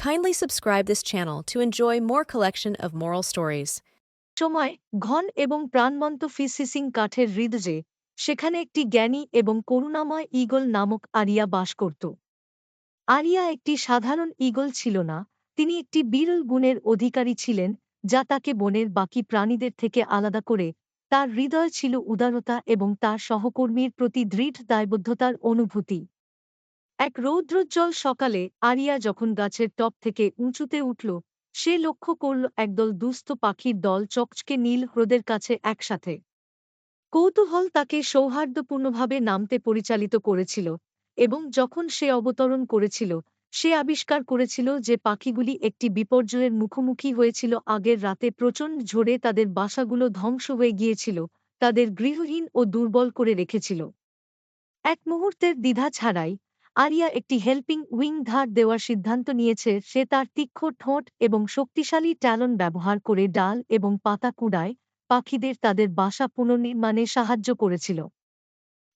Kindly subscribe this channel to enjoy more collection of moral stories. সময়, ঘন এবং প্রাণবন্ত ফিসিসিং কাঠের হৃদয়ে সেখানে একটি জ্ঞানী এবং করুণাময় ঈগল নামক আরিয়া বাস করত আরিয়া একটি সাধারণ ঈগল ছিল না, তিনি একটি বিরল গুণের অধিকারী ছিলেন, যা তাকে বনের বাকি প্রাণীদের থেকে আলাদা করে তার হৃদয় ছিল উদারতা এবং তার সহকর্মীর প্রতি দৃঢ় দায়বদ্ধতার অনুভূতি এক রৌদ্রোজ্জ্বল সকালে আরিয়া যখন গাছের টপ থেকে উঁচুতে উঠল, সে লক্ষ্য করল একদল দুস্থ পাখির দল চকচকে নীল হ্রদের কাছে একসাথে। কৌতূহল তাকে সৌহার্দ্যপূর্ণভাবে নামতে পরিচালিত করেছিল এবং যখন সে অবতরণ করেছিল, সে আবিষ্কার করেছিল যে পাখিগুলি একটি বিপর্যয়ের মুখোমুখি হয়েছিল আগের রাতে প্রচণ্ড ঝড়ে তাদের বাসাগুলো ধ্বংস হয়ে গিয়েছিল, তাদের গৃহহীন ও দুর্বল করে রেখেছিল। এক মুহূর্তের দ্বিধা ছাড়াই আরিয়া একটি হেল্পিং উইং ধার দেওয়ার সিদ্ধান্ত নিয়েছে। সে তার তীক্ষ্ণ ঠোঁট এবং শক্তিশালী ট্যালন ব্যবহার করে ডাল এবং পাতা কুড়ায় পাখিদের তাদের বাসা পুনর্নির্মাণে সাহায্য করেছিল।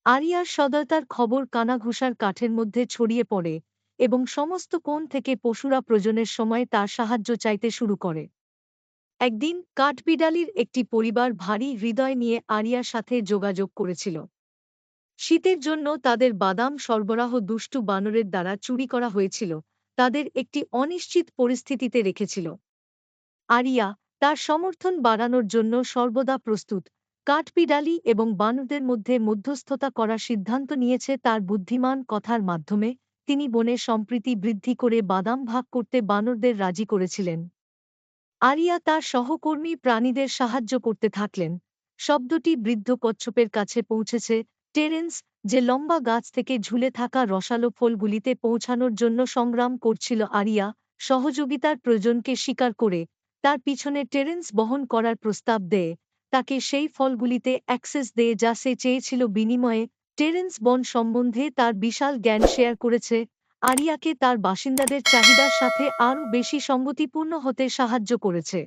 আরিয়ার সদয়তার খবর কানাঘুষার কাঠের মধ্যে ছড়িয়ে পড়ে এবং সমস্ত কোণ থেকে পশুরা প্রজনের সময় তার সাহায্য চাইতে শুরু করে। একদিন কাঠবিড়ালির একটি পরিবার ভারী হৃদয় নিয়ে আরিয়ার সাথে যোগাযোগ করেছিল। শীতের জন্য তাদের বাদাম সরবরাহ দুষ্টু বানরের দ্বারা চুরি করা হয়েছিল, তাদের একটি অনিশ্চিত পরিস্থিতিতে রেখেছিল। আরিয়া তার সমর্থন বাড়ানোর জন্য সর্বদা প্রস্তুত, কাঠবিড়ালি এবং বানরদের মধ্যে মধ্যস্থতা করার সিদ্ধান্ত নিয়েছে তার বুদ্ধিমান কথার মাধ্যমে, তিনি বনে সম্প্রীতি বৃদ্ধি করে বাদাম ভাগ করতে বানরদের রাজি করেছিলেন। আরিয়া তার সহকর্মী প্রাণীদের সাহায্য করতে থাকলেন, শব্দটি বৃদ্ধ কচ্ছপের কাছে পৌঁছেছে টেরেন্স, যে লম্বা গাছ থেকে ঝুলে থাকা রসালো ফলগুলিতে পৌঁছানোর জন্য সংগ্রাম করছিল আরিয়া, সহযোগিতার প্রয়োজনকে স্বীকার করে। তার পিছনে টেরেন্স বহন করার প্রস্তাব দেয়। তাকে সেই ফলগুলিতে অ্যাক্সেস দেয় যা সে চেয়েছিল বিনিময়ে। টেরেন্স বন সম্বন্ধে তার বিশাল জ্ঞান শেয়ার করেছে। আরিয়াকে তার বাসিন্দাদের চাহিদার সাথে আরও বেশি সঙ্গতিপূর্ণ হতে সাহায্য করেছে।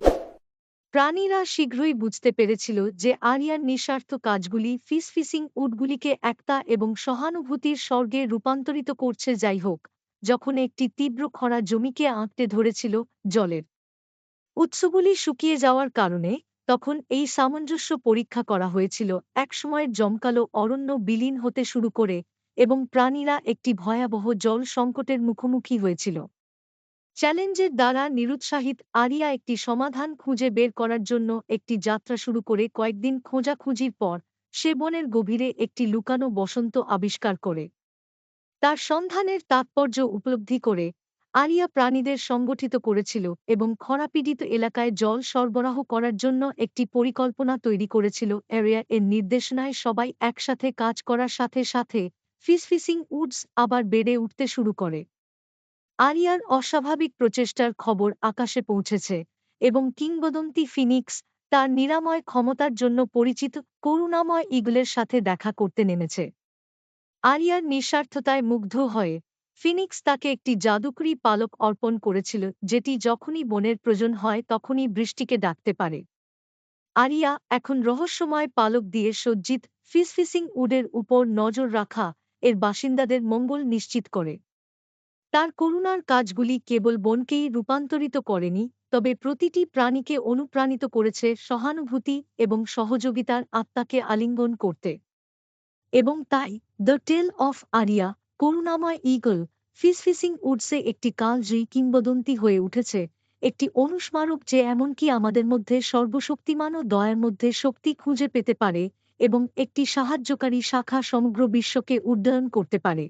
প্রাণীরা শীঘ্রই বুঝতে পেরেছিল যে আরিয়ার নিঃস্বার্থ কাজগুলি ফিসফিসিং উটগুলিকে একতা এবং সহানুভূতির স্বর্গে রূপান্তরিত করছে যাই হোক যখন একটি তীব্র খরা জমিকে আঁকতে ধরেছিল জলের। উৎসগুলি শুকিয়ে যাওয়ার কারণে তখন এই সামঞ্জস্য পরীক্ষা করা হয়েছিল একসময়ের জমকালো অরণ্য বিলীন হতে শুরু করে এবং প্রাণীরা একটি ভয়াবহ জল সংকটের মুখোমুখি হয়েছিল। চ্যালেঞ্জের দ্বারা নিরুৎসাহিত আরিয়া একটি সমাধান খুঁজে বের করার জন্য একটি যাত্রা শুরু করে কয়েকদিন খোঁজাখুঁজির পর, সে বনের গভীরে একটি লুকানো বসন্ত আবিষ্কার করে। তার সন্ধানের তাৎপর্য উপলব্ধি করে, আরিয়া প্রাণীদের সংগঠিত করেছিল এবং খরাপীড়িত এলাকায় জল সরবরাহ করার জন্য একটি পরিকল্পনা তৈরি করেছিল। এরিয়া এর নির্দেশনায় সবাই একসাথে কাজ করার সাথে সাথে ফিসফিসিং উডস আবার বেড়ে উঠতে শুরু করে। আরিয়ার অস্বাভাবিক প্রচেষ্টার খবর আকাশে পৌঁছেছে এবং কিংবদন্তি ফিনিক্স তার নিরাময় ক্ষমতার জন্য পরিচিত করুণাময় ইগলের সাথে দেখা করতে নেমেছে। আরিয়ার নিঃস্বার্থতায় মুগ্ধ হয়ে ফিনিক্স তাকে একটি জাদুকরি পালক অর্পণ করেছিল, যেটি যখনই বনের প্রয়োজন হয় তখনই বৃষ্টিকে ডাকতে পারে। আরিয়া এখন রহস্যময় পালক দিয়ে সজ্জিত ফিসফিসিং উডের উপর নজর রাখা এর বাসিন্দাদের মঙ্গল নিশ্চিত করে। তার করুণার কাজগুলি কেবল বনকেই রূপান্তরিত করেনি, তবে প্রতিটি প্রাণীকে অনুপ্রাণিত করেছে সহানুভূতি এবং সহযোগিতার আত্মাকে আলিঙ্গন করতে। এবং তাই, দ্য টেল অফ আরিয়া করুণাময় ইগল ফিসফিসিং উডসে একটি কালজয়ী কিংবদন্তি হয়ে উঠেছে, একটি অনুস্মারক যে এমনকি আমাদের মধ্যে সর্বশক্তিমান ও দয়ার মধ্যে শক্তি খুঁজে পেতে পারে এবং একটি সাহায্যকারী শাখা সমগ্র বিশ্বকে উড্ডয়ন করতে পারে।